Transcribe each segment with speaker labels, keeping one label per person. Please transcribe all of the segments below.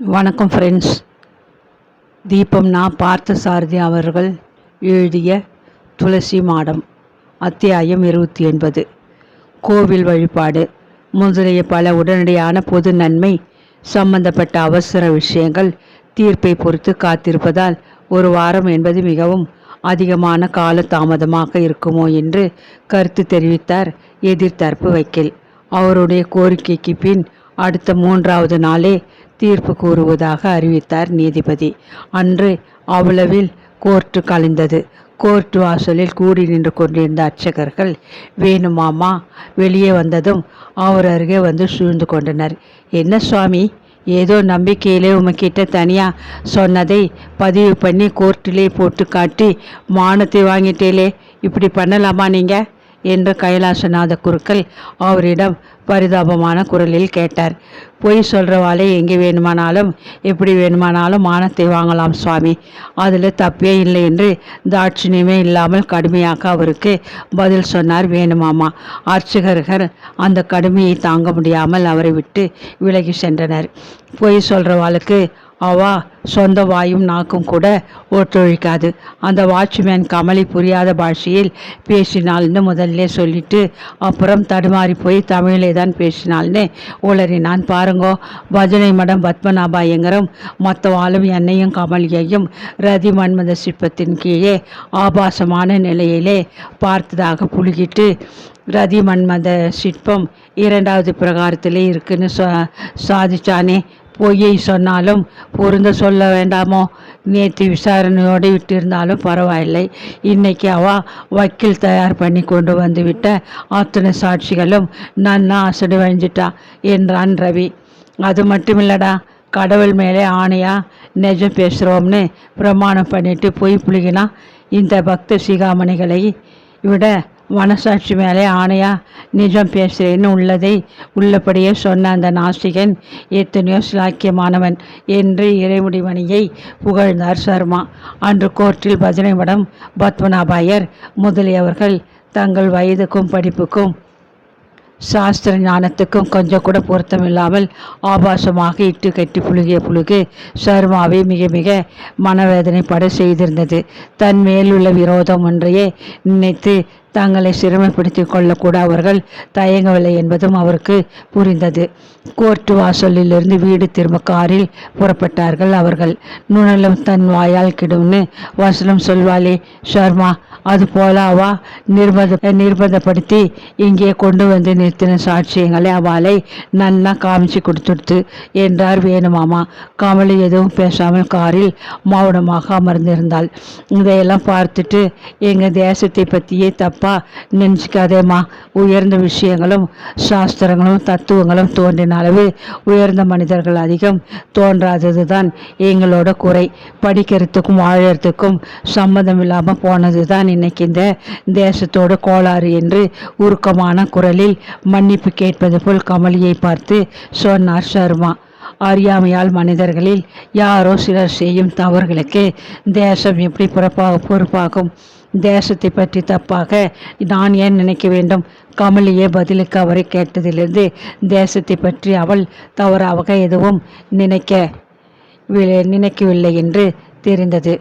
Speaker 1: வணக்கம் ஃப்ரெண்ட்ஸ் தீபம் நான் பார்த்த சாரதி அவர்கள் எழுதிய துளசி மாடம் அத்தியாயம் இருபத்தி ஒன்பது. கோவில் வழிபாடு. முதலிய பல உடனடியான பொது நன்மை சம்பந்தப்பட்ட அவசர விஷயங்கள் தீர்ப்பை பொறுத்து காத்திருப்பதால் ஒரு வாரம் என்பது மிகவும் அதிகமான கால தாமதமாக இருக்குமோ என்று கருத்து தெரிவித்தார் எதிர்த்தரப்பு வக்கீல். அவருடைய கோரிக்கைக்கு பின் அடுத்த மூன்றாவது நாளே தீர்ப்பு கூறுவதாக அறிவித்தார் நீதிபதி. அன்று அவ்வளவில் கோர்ட்டு கலைந்தது. கோர்ட் வாசலில் கூடி நின்று கொண்டிருந்த அர்ச்சகர்கள் வேணுமாமா வெளியே வந்ததும் அவர் அருகே வந்து சூழ்ந்து கொண்டனர். என்ன சுவாமி ஏதோ நம்பிக்கையிலே உமக்கிட்ட தனியாக சொன்னதை பதிவு பண்ணி கோர்ட்டிலே போட்டு காட்டி மானத்தை வாங்கிட்டேலே இப்படி பண்ணலாமா நீங்கள் என்று கைலாசநாத குருக்கள் அவரிடம் பரிதாபமான குரலில் கேட்டார். பொய் சொல்கிறவாளே எங்கே வேணுமானாலும் எப்படி வேணுமானாலும் மானத்தை வாங்கலாம் சுவாமி. அதில் தப்பே இல்லை என்று தாட்சிணியமே இல்லாமல் கடுமையாக அவருக்கு பதில் சொன்னார் வேணுமாமா. அர்ச்சகர்கள் அந்த கடுமையை தாங்க முடியாமல் அவரை விட்டு விலகி சென்றனர். பொய் சொல்கிறவாளுக்கு அவா சொந்த வாயும் நாக்கும் கூட ஒத்துழைக்காது. அந்த வாட்ச்மேன் கமலி புரியாத பாஷையில் பேசினாள்னு முதல்ல சொல்லிட்டு அப்புறம் தடுமாறி போய் தமிழே தான் பேசினாள்னு உளறினான் பாருங்கோ பஜனை மடம் பத்மநாபா எங்கரும் மற்றவாளும் என்னையும் கமலியையும் ரதி மன்மத சிற்பத்தின் கீழே ஆபாசமான நிலையிலே பார்த்ததாக புழுகிட்டு ரதி மன்மத சிற்பம் இரண்டாவது பிரகாரத்திலே இருக்குன்னு சாதிச்சானே. பொய்யை சொன்னாலும் பொருந்த சொல்ல வேண்டாமோ? நேற்று விசாரணையோடு விட்டிருந்தாலும் பரவாயில்லை. இன்னைக்கு அவ வக்கீல் தயார் பண்ணி கொண்டு வந்து விட்ட அத்தனை சாட்சிகளும் நன்னா அசடு வழிஞ்சிட்டா என்றான் ரவி. அது மட்டும் இல்லடா கடவுள் மேலே ஆணையா? நெஜம் பேசுகிறோம்னு பிரமாணம் பண்ணிட்டு பொய் புளிகினா இந்த பக்த சிகாமணிகளை விட மனசாட்சி மேலே ஆணையா நிஜம் பேசுகிறேன்னு உள்ளதை உள்ளபடியே சொன்ன அந்த நாஸ்திகன் எத்தனையோ சிலாக்கியமானவன் என்று இறைமுடிமணியை புகழ்ந்தார் சர்மா. அன்று கோர்ட்டில் பஜனை மடம் பத்மநாபாயர் முதலியவர்கள் தங்கள் வயதுக்கும் படிப்புக்கும் சாஸ்திர ஞானத்துக்கும் கொஞ்சம் கூட பொருத்தமில்லாமல் ஆபாசமாக இட்டு கட்டி புழுகிய புழுகு சர்மாவை மிக மிக மனவேதனைப்பட செய்திருந்தது. தன் மேலுள்ள விரோதம் ஒன்றையே நினைத்து தங்களை சிரமப்படுத்தி கொள்ளக்கூட அவர்கள் தயங்கவில்லை என்பதும் அவருக்கு புரிந்தது. கோர்ட்டு வாசலிலிருந்து வீடு திரும்ப காரில் புறப்பட்டார்கள் அவர்கள். நுணலும் தன் வாயால் கிடும்னு வசனம் சொல்வாளே ஷர்மா அது போல அவா நிர்பந்த நிர்பந்தப்படுத்தி இங்கே கொண்டு வந்து நிறுத்தின சாட்சியங்களை அவளை நல்லா காமிச்சு கொடுத்துடுத்து என்றார் வேணுமாமா. கமலி எதுவும் பேசாமல் காரில் மௌனமாக அமர்ந்திருந்தாள். இதையெல்லாம் பார்த்துட்டு எங்கள் தேசத்தை பற்றியே தப்பாக நினச்சிக்காதேம்மா உயர்ந்த விஷயங்களும் சாஸ்திரங்களும் தத்துவங்களும் தோன்றின அளவு உயர்ந்த மனிதர்கள் அதிகம். தோன்றாதது தான் எங்களோட குறை. படிக்கிறதுக்கும் வாழறதுக்கும் சம்மதம் இல்லாமல் போனது தான் இன்னைக்கு இந்த தேசத்தோட கோளாறு என்று உருக்கமான குரலில் மன்னிப்பு கேட்பது போல் கமலியை பார்த்து சொன்னார் சர்மா. அறியாமையால் மனிதர்களில் யாரோ சிலர் செய்யும் தவறுகளுக்கு தேசம் எப்படி பிறப்பாக பொறுப்பாகும்? தேசத்தை பற்றி தப்பாக நான் ஏன் நினைக்க வேண்டும்? கமலியே பதிலுக்கு அவரை கேட்டதிலிருந்து தேசத்தை பற்றி அவள் தவறாக எதுவும் நினைக்க நினைக்கவில்லை என்று தெரிந்தது.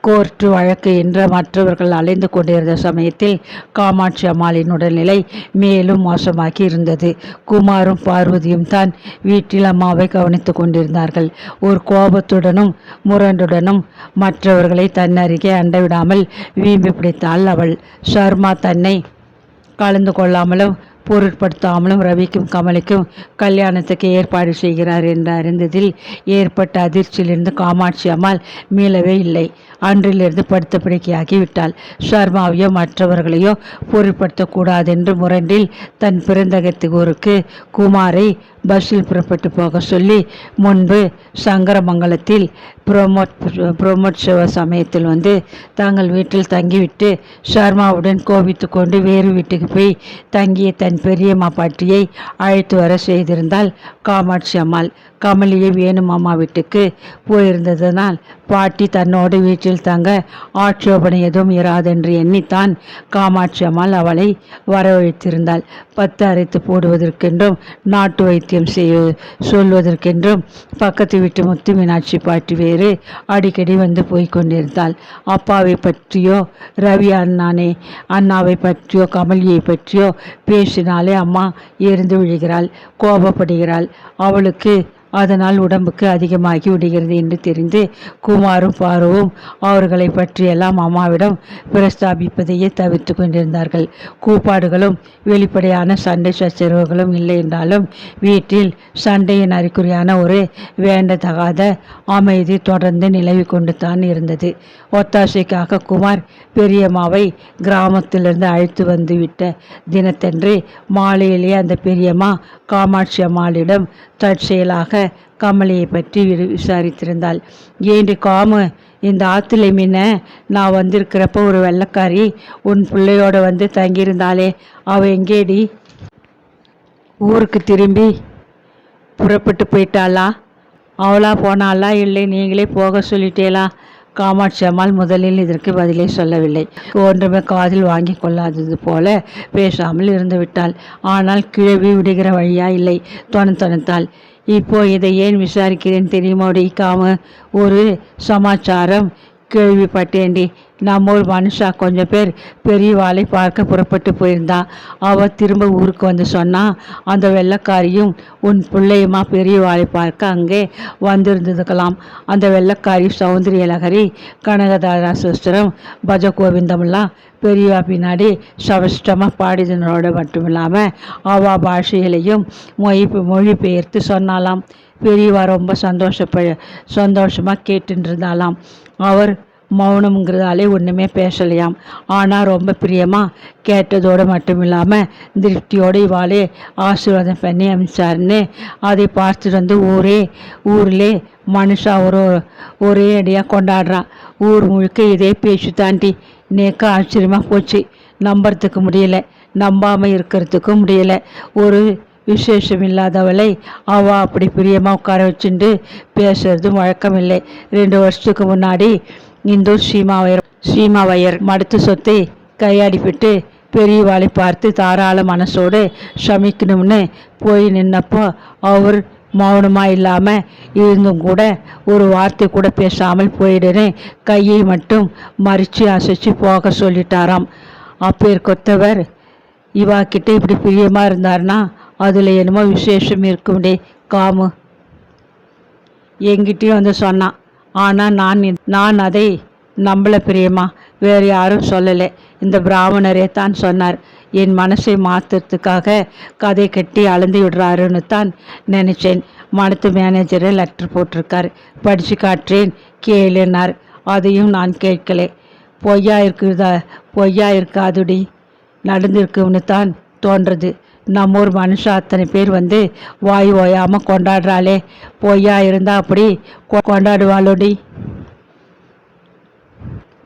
Speaker 1: கோர்ட்டு வழக்கு என்று மற்றவர்கள் அலைந்து கொண்டிருந்த சமயத்தில் காமாட்சி அம்மாளின் உடல்நிலை மேலும் மோசமாகி இருந்தது. குமாரும் பார்வதியும் தான் வீட்டில் அம்மாவை கவனித்து கொண்டிருந்தார்கள். ஒரு கோபத்துடனும் முரண்டுடனும் மற்றவர்களை தன்னருகே அண்டவிடாமல் வீம்பி பிடித்தாள் அவள். சர்மா தன்னை கலந்து கொள்ளாமலும் பொருட்படுத்தாமலும் ரவிக்கும் கமலுக்கும் கல்யாணத்துக்கு ஏற்பாடு செய்கிறார் என்று அறிந்ததில் ஏற்பட்ட அதிர்ச்சியிலிருந்து காமாட்சி அம்மாள் மீளவே இல்லை. அன்றிலிருந்து படுத்த பிடிக்கையாகிவிட்டாள். சர்மாவையோ மற்றவர்களையோ பொருட்படுத்தக்கூடாது என்று முரண்டில் தன் பிறந்தகத்துக்கு குமாரை பஸ்ஸில் புறப்பட்டு போக சொல்லி முன்பு சங்கரமங்கலத்தில் புரோமோட் புரோமோட்சவ சமயத்தில் வந்து தாங்கள் வீட்டில் தங்கிவிட்டு ஷர்மாவுடன் கோபித்து கொண்டு வேறு வீட்டுக்கு போய் தங்கிய தன் பெரியம்மா பாட்டியை அழைத்து வர செய்திருந்தால் காமாட்சி அம்மாள் கமலியை வேணுமாமா வீட்டுக்கு போயிருந்ததனால் பாட்டி தன்னோடு வீட்டில் தங்க ஆட்சேபனை எதுவும் இராதென்று எண்ணித்தான் காமாட்சி அம்மாள் அவளை வரவழைத்திருந்தாள். பத்து அரைத்து போடுவதற்கென்றும் நாட்டு வைத்தியம் செய்ய சொல்வதற்கென்றும் பக்கத்து வீட்டு முத்து மீனாட்சி பாட்டி வேறு அடிக்கடி வந்து போய்கொண்டிருந்தாள் அப்பாவை பற்றியோ ரவி அண்ணானே அண்ணாவை பற்றியோ கமலியை பற்றியோ பேசினாலே அம்மா எரிந்து விழுகிறாள் கோபப்படுகிறாள். அவளுக்கு அதனால் உடம்புக்கு அதிகமாகி விடுகிறது என்று தெரிந்து குமாரும் பாருவும் அவர்களை பற்றியெல்லாம் அம்மாவிடம் பிரஸ்தாபிப்பதையே தவிர்த்து கொண்டிருந்தார்கள். கூப்பாடுகளும் வெளிப்படையான சண்டை சச்சரவுகளும் இல்லை என்றாலும் வீட்டில் சண்டையின் அறிகுறியான ஒரு வேண்டத்தகாத அமைதி தொடர்ந்து நிலவி கொண்டு தான் இருந்தது. ஒத்தாசைக்காக குமார் பெரியம்மாவை கிராமத்திலிருந்து அழைத்து வந்து விட்ட தினத்தன்று மாலையிலேயே அந்த பெரியம்மா காமாட்சி அம்மாளிடம் தற்செயலாக கமலியை பற்றி வி- விசாரித்திருந்தாள். ஏண்டி காமு இந்த ஆத்துல மீன நான் வந்திருக்கிறப்ப ஒரு வெள்ளைக்காரி உன் பிள்ளையோட வந்து தங்கியிருந்தாளே அவ எங்கேடி? ஊருக்கு திரும்பி புறப்பட்டு போயிட்டாளா? அவளா போனாளா? இல்லை நீங்களே போக சொல்லிட்டேலா காமாட்சி அம்மாள் முதலில் இதற்கு பதிலை சொல்லவில்லை. ஒன்றுமே காதில் வாங்கி கொள்ளாதது போல பேசாமல் இருந்து விட்டாள். ஆனால் கிழவி விடுகிற வழியா இல்லை. தொண தொணத்தாள். இப்போ இதை ஏன் விசாரிக்கிறேன் தெரியுமாடி காம? ஒரு சமாச்சாரம். கேள்விப்பட்டேண்டி நம்ம ஒரு மனுஷா கொஞ்சம் பேர் பெரியவாளை பார்க்க புறப்பட்டு போயிருந்தான் அவள் திரும்ப ஊருக்கு வந்து சொன்னான் அந்த வெள்ளக்காரியும் உன் பிள்ளையுமா பெரியவாளை பார்க்க அங்கே வந்திருந்ததுக்கலாம் அந்த வெள்ளைக்காரி சௌந்தரியலகரி கனகதாரா சிஸ்டரும் பஜ கோவிந்தம்லாம் பெரியவா பின்னாடி சவஷ்டமாக பாடிதனோட மட்டும் இல்லாமல் அவா பாஷையிலையும் மொழி மொழிபெயர்த்து சொன்னாலாம் பெரியவா ரொம்ப சந்தோஷப்ப சந்தோஷமாக கேட்டுருந்தாலாம் இருந்தாலாம் அவர் மௌனம்ங்கிறதாலே ஒன்றுமே பேசலையாம். ஆனால் ரொம்ப பிரியமாக கேட்டதோடு மட்டும் இல்லாமல் திருப்தியோடு இவாளே ஆசீர்வாதம் பண்ணி அமிச்சாருன்னு அதை பார்த்துட்டு வந்து ஊரே ஊர்லே மனுஷா ஒரு ஒரே அடியாக கொண்டாடுறான் ஊர் முழுக்க இதே பேச்சு தாண்டி நேக்க ஆச்சரியமாக போச்சு. நம்புறதுக்கு முடியல. நம்பாமல் இருக்கிறதுக்கும் முடியல. ஒரு விசேஷம் இல்லாதவளை அவ அப்படி பிரியமாக உட்கார வச்சுட்டு பேசுறதும் வழக்கம் இல்லை ரெண்டு வருஷத்துக்கு முன்னாடி இந்து சீமாவையர் சீமாவையர் மடுத்து சொத்தை கையாடிப்பிட்டு பெரியவாளை பார்த்து தாராள மனசோடு சமைக்கணும்னு போய் நின்னப்போ அவர் மௌனமாக இல்லாமல் இருந்தும் கூட ஒரு வார்த்தை கூட பேசாமல் போயிடுன்னு கையை மட்டும் மறித்து அசைச்சு போக சொல்லிட்டாராம். அப்பேர் கொத்தவர் இவா கிட்டே இப்படி பிரியமாக இருந்தாருன்னா அதில் என்னமோ விசேஷம் இருக்கும்டே காமு. எங்கிட்டேயும் வந்து சொன்னான் ஆனால் நான் நான் அதை நம்பல பிரியமா வேறு யாரும் சொல்லலை. இந்த பிராமணரே தான் சொன்னார். என் மனசை மாற்றுறதுக்காக கதை கட்டி அளந்து விடுறாருன்னு தான் நினச்சேன். மனத்து மேனேஜரே லெட்டர் போட்டிருக்கார். படித்து காட்டுறேன் கேளுனார் அதையும் நான் கேட்கலை. பொய்யா இருக்குதா பொய்யா இருக்காதுடி. நடந்திருக்குன்னு தான் தோன்றது. நம்ம ஊர் மனுஷன் அத்தனை பேர் வந்து வாய் ஓயாமல் கொண்டாடுறாளே. பொய்யா இருந்தால் அப்படி கொ- கொண்டாடுவாளோடி.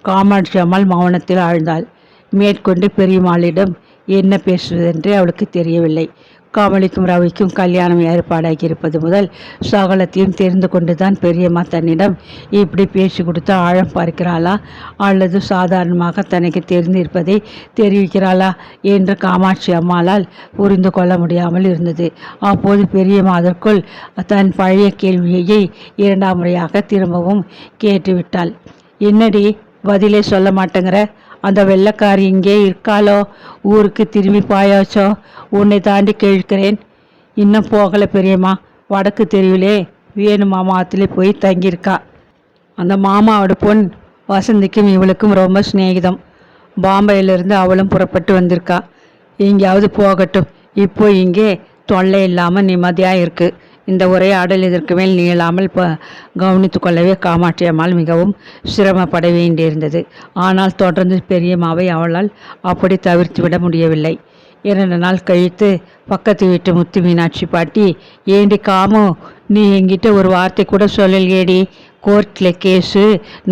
Speaker 1: காமாட்சி அம்மாள் மௌனத்தில் ஆழ்ந்தாள். மேற்கொண்டு பெரியம்மாளிடம் என்ன பேசுவதென்றே அவளுக்கு தெரியவில்லை. காமலிக்கும் ரவிக்கும் கல்யாணம் ஏற்பாடாகி இருப்பது முதல் சகலத்தையும் தெரிந்து கொண்டுதான் பெரியம்மா தன்னிடம் இப்படி பேசி கொடுத்து ஆழம் பார்க்கிறாளா? அல்லது சாதாரணமாக தனக்கு தெரிந்திருப்பதை தெரிவிக்கிறாளா? என்று காமாட்சி அம்மாளால் புரிந்து கொள்ள முடியாமல் இருந்தது. அப்போது பெரியம்மா அதற்குள் தன் பழைய கேள்வியை இரண்டாம் முறையாக திரும்பவும் கேட்டுவிட்டாள். என்னடி பதிலே சொல்ல மாட்டேங்கிற? அந்த வெள்ளக்காரி இங்கே இருக்காளோ? ஊருக்கு திரும்பி பாயாச்சோ? உன்னை தாண்டி கேட்கிறேன். இன்னும் போகலை பெரியம்மா. வடக்கு தெருவிலே வேணு மாமாத்திலே போய் தங்கியிருக்கா. அந்த மாமாவோட பொண் வசந்திக்கும் இவளுக்கும் ரொம்ப சிநேகிதம். பாம்பேயிலிருந்து அவளும் புறப்பட்டு வந்திருக்கா. எங்கேயாவது போகட்டும். இப்போ இங்கே தொல்லை இல்லாமல் நிம்மதியாக இருக்குது இந்த உரையாடல் இதற்கு மேல் நீளாமல் ப கவனித்து கொள்ளவே காமாட்சி அம்மாள் மிகவும் சிரமப்பட வேண்டியிருந்தது. ஆனால் தொடர்ந்து பெரியம்மாவை அவளால் அப்படி தவிர்த்து விட முடியவில்லை. இரண்டு நாள் கழித்து பக்கத்து வீட்டு முத்து மீனாட்சி பாட்டி ஏண்டி காமு நீ என்கிட்ட ஒரு வார்த்தை கூட சொல்லலையேடி. கோர்ட்டில் கேஸு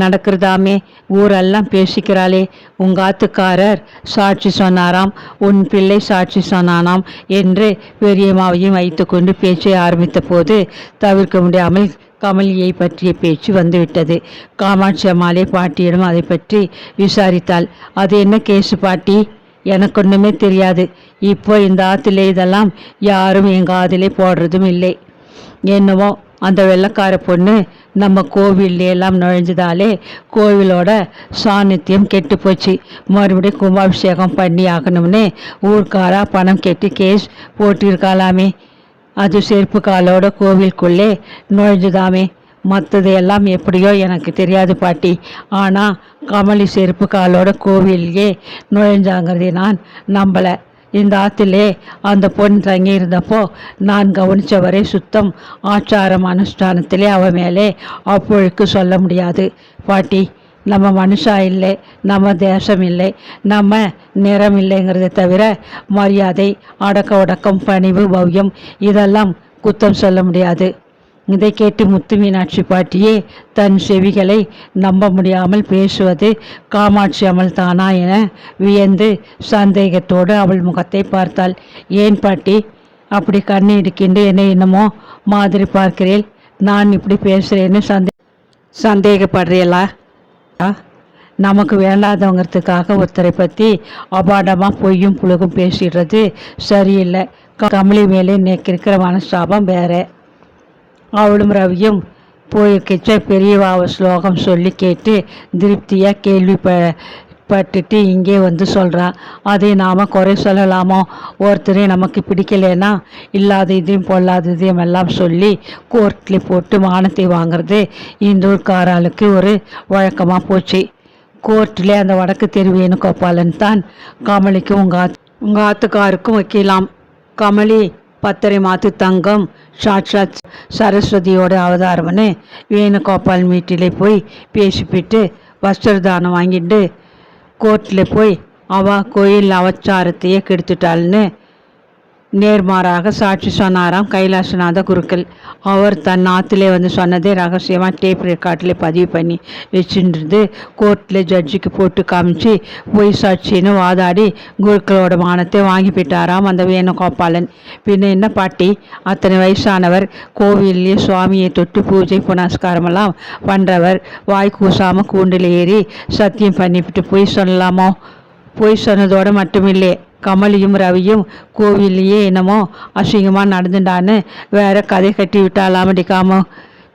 Speaker 1: நடக்கிறதாமே ஊரெல்லாம் பேசிக்கிறாளே. உங்கள் ஆத்துக்காரர் சாட்சி சொன்னாராம் உன் பிள்ளை சாட்சி சொன்னானாம் என்று பெரியம்மாவையும் வைத்துக்கொண்டு பேச்சை ஆரம்பித்த போது தவிர்க்க முடியாமல் கமலியை பற்றிய பேச்சு வந்துவிட்டது. காமாட்சி அம்மாளே பாட்டியிடம் அதை பற்றி விசாரித்தாள். அது என்ன கேஸு பாட்டி? எனக்கு ஒன்றுமே தெரியாது. இப்போ இந்த ஆற்றுல இதெல்லாம் யாரும் எங்கள் ஆதிலே போடுறதும் இல்லை. என்னவோ அந்த வெள்ளக்கார பொண்ணு நம்ம கோவில்ல எல்லாம் நுழைஞ்சதாலே கோவிலோட சாநித்தியம் கெட்டு போச்சு மறுபடியும் கும்பாபிஷேகம் பண்ணி ஆகணும்னு ஊர்க்காரா பணம் கெட்டி கேஸ் போட்டிருக்காளாமே. அது செருப்பு காலோட கோவிலுக்குள்ளே நுழைஞ்சுதாமே. மற்றது எல்லாம் எப்படியோ எனக்கு தெரியாது பாட்டி. ஆனால் கமலி செருப்பு காலோட கோவிலையே நுழைஞ்சாங்கிறதை நான் நம்பலை. இந்த ஆற்றிலே அந்த பொண் தங்கி இருந்தப்போ நான் கவனித்தவரை சுத்தம் ஆச்சாரம் அனுஷ்டானத்திலே அவ மேலே அப்பொழுக்கு சொல்ல முடியாது. பாட்டி நம்ம மனுஷா இல்லை நம்ம தேசம் இல்லை நம்ம நிறம் இல்லைங்கிறதை தவிர மரியாதை அடக்க ஒடக்கம் பணிவு பவ்யம் இதெல்லாம் குத்தம் சொல்ல முடியாது. இதை கேட்டு முத்து மீனாட்சி பாட்டியே தன் செவிகளை நம்ப முடியாமல் பேசுவது காமாட்சி அமல் தானா என வியந்து சந்தேகத்தோடு அவள் முகத்தை பார்த்தாள். ஏன் பாட்டி அப்படி கண்ணு இடுக்கிண்டு என்ன என்னமோ மாதிரி பார்க்கிறேன் நான் இப்படி பேசுகிறேன்னு சந்தே சந்தேகப்படுறீங்களா ஆ, நமக்கு வேண்டாதவங்கிறதுக்காக ஒருத்தரை பற்றி அபாண்டமாக பொய்யும் புழுகும் பேசிடுறது சரியில்லை. க- கமலி மேலே நேக்கு இருக்கிற மனஸ்தாபம் வேறு. அவளும் ரவியும் போயிருக்கிச்ச பெரியவாவ ஸ்லோகம் சொல்லி கேட்டு திருப்தியாக கேள்வி ப பட்டுட்டு இங்கே வந்து சொல்கிறான் அதை நாம் குறை சொல்லலாமோ? ஒருத்தரே நமக்கு பிடிக்கலைன்னா இல்லாத இதையும் பொல்லாததையும் எல்லாம் சொல்லி கோர்ட்டில் போட்டு மானத்தை வாங்குறது இந்த ஊர்க்காராளுக்கு ஒரு வழக்கமாக போச்சு. கோர்ட்டில் அந்த வடக்கு தெரு வேணுகோபாலன் தான் கமலிக்கு உங்கள் ஆத் உங்கள் ஆத்துக்காருக்கும் வைக்கலாம். கமலி பத்தரை மாத்து தங்கம் சாட்சாத் சரஸ்வதியோட அவதாரம்னு வேணுகோபால் மீட்டிலே போய் பேசிப்பிட்டு வஸ்திரதானம் வாங்கிட்டு கோர்ட்டில் போய் அவ கோயில் அவச்சாரத்தையே கெடுத்துட்டாள்னு நேர்மாறாக சாட்சி சொன்னாராம் கைலாசநாத குருக்கள். அவர் தன் ஆத்திலே வந்து சொன்னதே ரகசியமாக டேப் ரெக்கார்டில் பதிவு பண்ணி வச்சுருந்து கோர்ட்டில் ஜட்ஜுக்கு போட்டு காமிச்சு பொய் சாட்சின்னு வாதாடி குருக்களோட மானத்தை வாங்கி போயிட்டாராம் அந்த வேணுகோபாலன். பின்ன என்ன பாட்டி? அத்தனை வயசானவர் கோவில்லையே சுவாமியை தொட்டு பூஜை புனஸ்காரமெல்லாம் பண்ணுறவர் வாய் கூசாமல் கூண்டில் ஏறி சத்தியம் பண்ணிவிட்டு பொய் சொல்லலாமோ? பொய் சொன்னதோடு மட்டுமில்லை. கமலியும் ரவியும் கோவில்லையே என்னமோ அசிங்கமாக நடந்துட்டான்னு வேற கதை கட்டி விட்டாலாம் அடிக்காம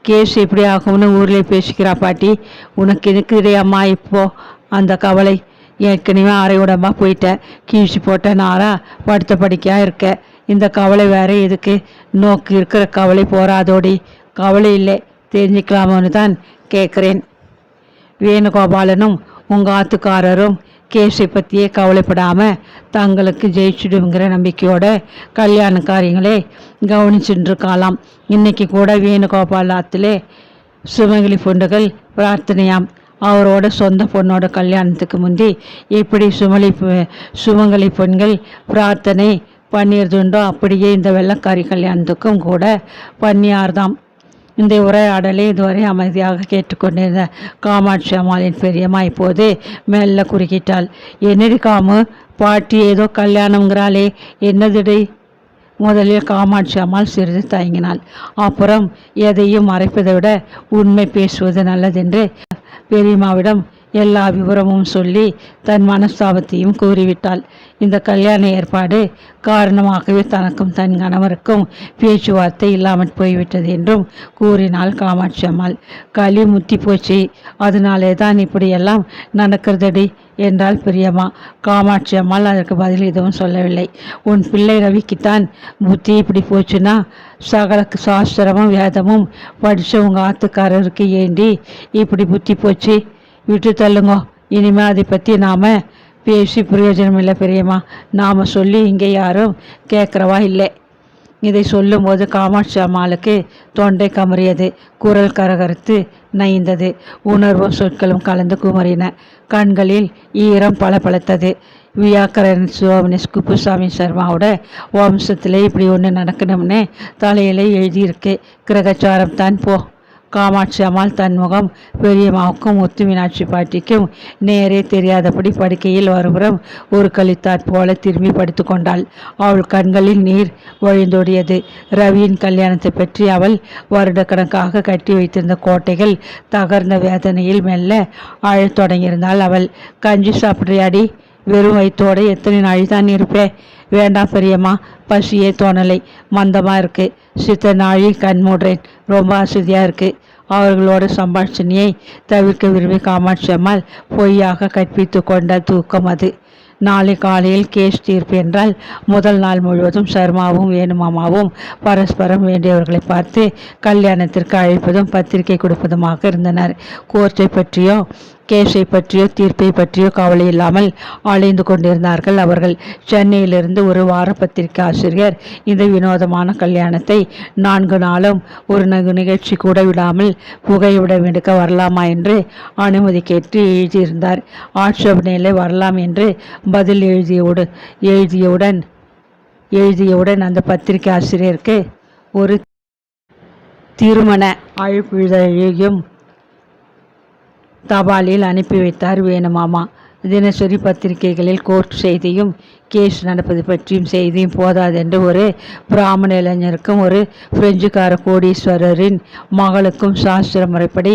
Speaker 1: கேஸ் எப்படி ஆகும்னு ஊரில் பேசிக்கிறா பாட்டி. உனக்கு இருக்குதே இப்போ? அந்த கவலை. ஏற்கனவே அரை உடம்பா போயிட்ட. கீழ்ச்சி போட்ட நாரா படுத்த படிக்கா இருக்க. இந்த கவலை வேற எதுக்கு? நோக்கு இருக்கிற கவலை போராதோடி கவலை இல்லை. தெரிஞ்சுக்கலாமோன்னு தான் கேட்குறேன் வேணுகோபாலனும் உங்கள் ஆத்துக்காரரும் கேஸை பற்றியே கவலைப்படாமல் தங்களுக்கு ஜெயிச்சிடுங்கிற நம்பிக்கையோட கல்யாண காரியங்களே கவனிச்சுட்டுருக்கலாம் இன்றைக்கி கூட வேணுகோபால் ஆத்திலே சுமங்கலி பொண்டுகள் பிரார்த்தனையாம். அவரோட சொந்த பொண்ணோட கல்யாணத்துக்கு முந்தி எப்படி சுமலி பெ- சுமங்கலி பெண்கள் பிரார்த்தனை பண்ணியிருந்துண்டோ அப்படியே இந்த வெள்ளக்காரி கல்யாணத்துக்கும் கூட பண்ணியார்தான் இந்த உரையாடலை இதுவரை அமைதியாக கேட்டுக்கொண்டிருந்த காமாட்சி அம்மாளின் பெரியம்மா இப்போது மெல்ல குறுக்கிட்டாள். என்னடி காமு? பாட்டி ஏதோ கல்யாணங்கிறாளே என்னதுடி? முதலில் காமாட்சி அம்மாள் சிறிது தயங்கினாள். அப்புறம் எதையும் மறைப்பதை விட உண்மை பேசுவது நல்லதென்று பெரியம்மாவிடம் எல்லா விவரமும் சொல்லி தன் மனஸ்தாபத்தையும் கூறிவிட்டாள். இந்த கல்யாண ஏற்பாடு காரணமாகவே தனக்கும் தன் கணவருக்கும் பேச்சுவார்த்தை இல்லாமல் போய்விட்டது என்றும் கூறினாள் காமாட்சி அம்மாள். களி முத்தி போச்சு. அதனாலே தான் இப்படியெல்லாம் நடக்கிறதடி என்றால் பிரியம்மா. காமாட்சி அம்மாள் அதற்கு பதில் எதுவும் சொல்லவில்லை. உன் பிள்ளை ரவிக்குத்தான் புத்தி இப்படி போச்சுன்னா சகலக்கு சாஸ்திரமும் வேதமும் படித்த உங்கள் ஆத்துக்காரருக்கு ஏண்டி இப்படி புத்தி போச்சு? விட்டு தள்ளுங்கோ. இனிமே அதை பற்றி நாம் பேசி பிரயோஜனம் இல்லை பெரியம்மா. நாம் சொல்லி இங்கே யாரும் கேட்குறவா இல்லை. இதை சொல்லும்போது காமாட்சி அம்மாளுக்கு தொண்டை கமறியது. குரல் கரகரத்து நைந்தது. உணர்வும் சொற்களும் கலந்து குமறின கண்களில் ஈரம் பளபளத்தது. வியாக்கரன் சிவமணிஸ் குப்புசாமி சர்மாவோட வம்சத்தில் இப்படி ஒன்று நடக்கணும்னு தலையில எழுதியிருக்கு. கிரகச்சாரம் தான் போ. காமாட்சி அம்மாள் தன்முகம் பெரியம்மாவுக்கும் முத்து மீனாட்சி பாட்டிக்கும் நேரே தெரியாதபடி படுக்கையில் ஒருபுறம் ஒரு கழித்தாற் போல திரும்பி படுத்து கொண்டாள். அவள் கண்களில் நீர் வழிந்தோடியது. ரவியின் கல்யாணத்தை பற்றி அவள் வருடக்கணக்காக கட்டி வைத்திருந்த கோட்டைகள் தகர்ந்த வேதனையில் மெல்ல அழத் தொடங்கியிருந்தாள் அவள். கஞ்சி சாப்பிட்றியாடி வெறும் வயிற்றோடு எத்தனை நாள் தான் இருப்பேன் வேண்டாம் சரியம்மா. பசியே தோணலை. மந்தமாக இருக்குது சித்த நாழி கண் மூடுறேன். ரொம்ப அசதியாக இருக்குது அவர்களோட சம்பாஷணையை தவிர்க்க விரும்பி காமாட்சி அம்மாள் பொய்யாக கற்பித்து கொண்ட தூக்கம் அது. நாளை காலையில் கேஸ் தீர்ப்பு என்றால் முதல் நாள் முழுவதும் சர்மாவும் வேணுமாமாவும் பரஸ்பரம் வேண்டியவர்களை பார்த்து கல்யாணத்திற்கு அழைப்பதும் பத்திரிகை கொடுப்பதுமாக இருந்தனர். கோர்ட்டை பற்றியோ கேஸை பற்றியோ தீர்ப்பை பற்றியோ கவலை இல்லாமல் அலைந்து கொண்டிருந்தார்கள் அவர்கள். சென்னையிலிருந்து ஒரு வார பத்திரிகை ஆசிரியர் இந்த வினோதமான கல்யாணத்தை நான்கு நாளும் ஒரு நிகழ்ச்சி கூட விடாமல் புகையுடன் எடுக்க வரலாமா என்று அனுமதி கேட்டு எழுதியிருந்தார். ஆட்சேபனையிலே வரலாம் என்று பதில் எழுதியோடு எழுதியவுடன் எழுதியவுடன் அந்த பத்திரிகை ஆசிரியருக்கு ஒரு திருமண அழைப்பிதழையும் தபாலில் அனுப்பி வைத்தார் வேணுமாமா. தினசரி பத்திரிகைகளில் கோர்ட் செய்தியும் கேஸ் நடப்பது பற்றியும் செய்தியும் போதாதென்று ஒரு பிராமண இளைஞருக்கும் ஒரு பிரெஞ்சுக்கார கோடீஸ்வரரின் மகளுக்கும் சாஸ்திர முறைப்படி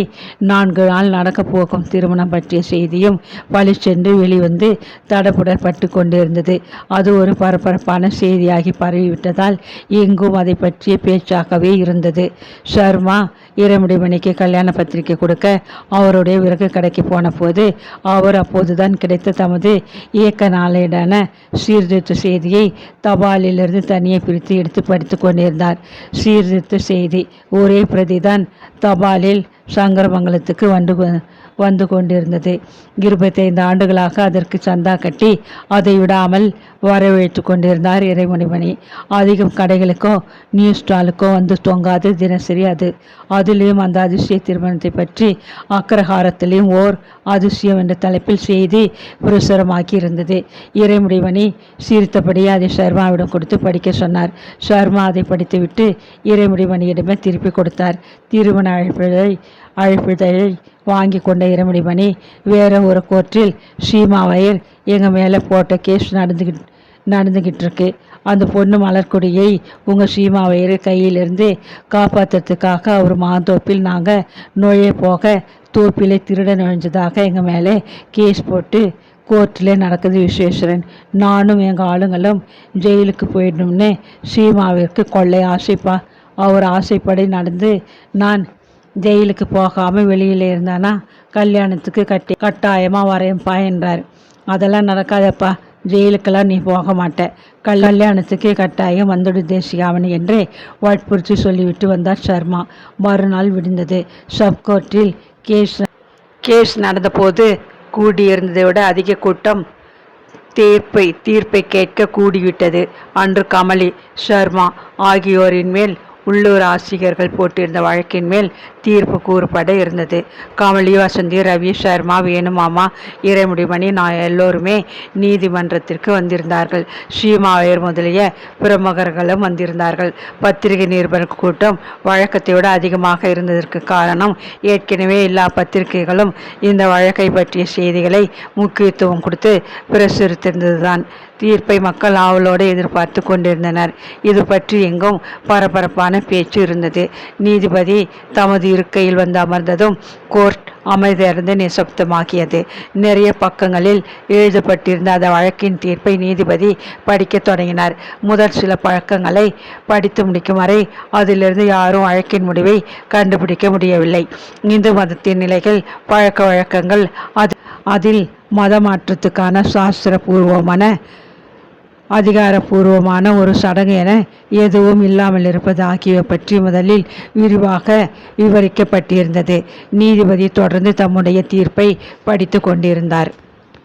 Speaker 1: நான்கு நாள் நடக்கப் போகும் திருமணம் பற்றிய செய்தியும் பளிச்சென்று வெளிவந்து தடப்புடப்பட்டு கொண்டிருந்தது. அது ஒரு பரபரப்பான செய்தியாகி பரவிவிட்டதால் எங்கும் அதை பற்றிய பேச்சாகவே இருந்தது. சர்மா இரமடி மணிக்கு கல்யாண பத்திரிகை கொடுக்க அவருடைய விறகு கடைக்கு போன போது அவர் அப்போதுதான் கிடைத்த தமது இயக்க நாளையிடான சீர்திருத்த செய்தியை தபாலிலிருந்து தனியே பிரித்து எடுத்து படித்து கொண்டிருந்தார். சீர்திருத்த செய்தி ஒரே பிரதிதான் தபாலில் சங்கரமங்கலத்துக்கு வந்து வந்து கொண்டிருந்தது. இருபத்தைந்து ஆண்டுகளாக அதற்கு சந்தா கட்டி அதை விடாமல் வரவழைத்து கொண்டிருந்தார் இறைமணிமணி அதிகம் கடைகளுக்கோ நியூஸ் ஸ்டாலுக்கோ வந்து தொங்காது தினசரி அது. அதிலேயும் அந்த அதிசய திருமணத்தை பற்றி அக்ரஹாரத்திலையும் ஓர் அதிசயம் என்ற தலைப்பில் செய்தி பிரசுரமாக்கி இருந்தது இறைமுடிவனி சிரித்தபடி அதை சர்மாவிடம் கொடுத்து படிக்க சொன்னார். சர்மா அதை படித்துவிட்டு இறைமுடிவனியிடமே திருப்பி கொடுத்தார். திருமண அழைப்பிதழை அழைப்பிதழை வாங்கி கொண்ட இரமணிமணி வேற ஒரு கோர்ட்டில் சீமாவையர் எங்கள் மேலே போட்ட கேஸ் நடந்துக்கிட்டு நடந்துக்கிட்டு இருக்கு அந்த பொண்ணு மலர்கொடியை உங்கள் சீமாவையர் கையிலிருந்து காப்பாற்றுறதுக்காக அவர் மாந்தோப்பில் நாங்கள் நுழைய போக தோப்பிலே திருட நுழைஞ்சதாக எங்கள் மேலே கேஸ் போட்டு கோர்ட்டிலே நடக்குது விஸ்வேஸ்வரன் நானும் எங்கள் ஆளுங்களும் ஜெயிலுக்கு போயிடணும்னு சீமாவிற்கு கொள்ளை ஆசைப்பா. அவர் ஆசைப்படி நடந்து நான் ஜெயிலுக்கு போகாமல் வெளியில் இருந்தானா? கல்யாணத்துக்கு கட்டி கட்டாயமாக வரையப்பா என்றார். அதெல்லாம் நடக்காதப்பா. ஜெயிலுக்கெல்லாம் நீ போக மாட்ட. கல்யாணத்துக்கு கட்டாயம் வந்துடு தேசிகாவணி என்று வற்புறுத்தி சொல்லிவிட்டு வந்தார் சர்மா மறுநாள் விடிந்தது. சப்கோர்ட்டில் கேஸ் கேஸ் நடந்தபோது கூடியிருந்ததை விட அதிக கூட்டம் தீர்ப்பை தீர்ப்பை கேட்க கூடிவிட்டது. அன்று கமலி சர்மா ஆகியோரின் மேல் உள்ளூர் ஆசிரியர்கள் போட்டிருந்த வழக்கின் மேல் தீர்ப்பு கூறுபட இருந்தது. கமலி வசந்தி ரவி சர்மா வேணுமாமா இறைமுடிமணி நான் எல்லோருமே நீதிமன்றத்திற்கு வந்திருந்தார்கள். ஸ்ரீமாவையர் முதலிய பிரமுகர்களும் வந்திருந்தார்கள். பத்திரிகை நிருபர் கூட்டம் வழக்கத்தை விட அதிகமாக இருந்ததற்கு காரணம் ஏற்கனவே எல்லா பத்திரிகைகளும் இந்த வழக்கை பற்றிய செய்திகளை முக்கியத்துவம் கொடுத்து பிரசுரித்திருந்ததுதான். தீர்ப்பை மக்கள் ஆவலோடு எதிர்பார்த்து கொண்டிருந்தனர். இது பற்றி எங்கும் பரபரப்பான பேச்சு இருந்தது. நீதிபதி தமது இருக்கையில் வந்து அமர்ந்ததும் கோர்ட் அமைதியிருந்து நிசப்தமாகியது நிறைய பக்கங்களில் எழுதப்பட்டிருந்த அந்த வழக்கின் தீர்ப்பை நீதிபதி படிக்க தொடங்கினார். முதல் சில பழக்கங்களை படித்து முடிக்கும் வரை அதிலிருந்து யாரும் வழக்கின் முடிவை கண்டுபிடிக்க முடியவில்லை. இந்து மதத்தின் நிலைகள் பழக்க வழக்கங்கள் அது அதில் மத மாற்றத்துக்கான சாஸ்திரபூர்வமான அதிகாரப்பூர்வமான ஒரு சடங்கு என எதுவும் இல்லாமல் இருப்பது ஆகியவை பற்றி முதலில் விரிவாக விவரிக்கப்பட்டிருந்தது. நீதிபதி தொடர்ந்து தம்முடைய தீர்ப்பை படித்து கொண்டிருந்தார்.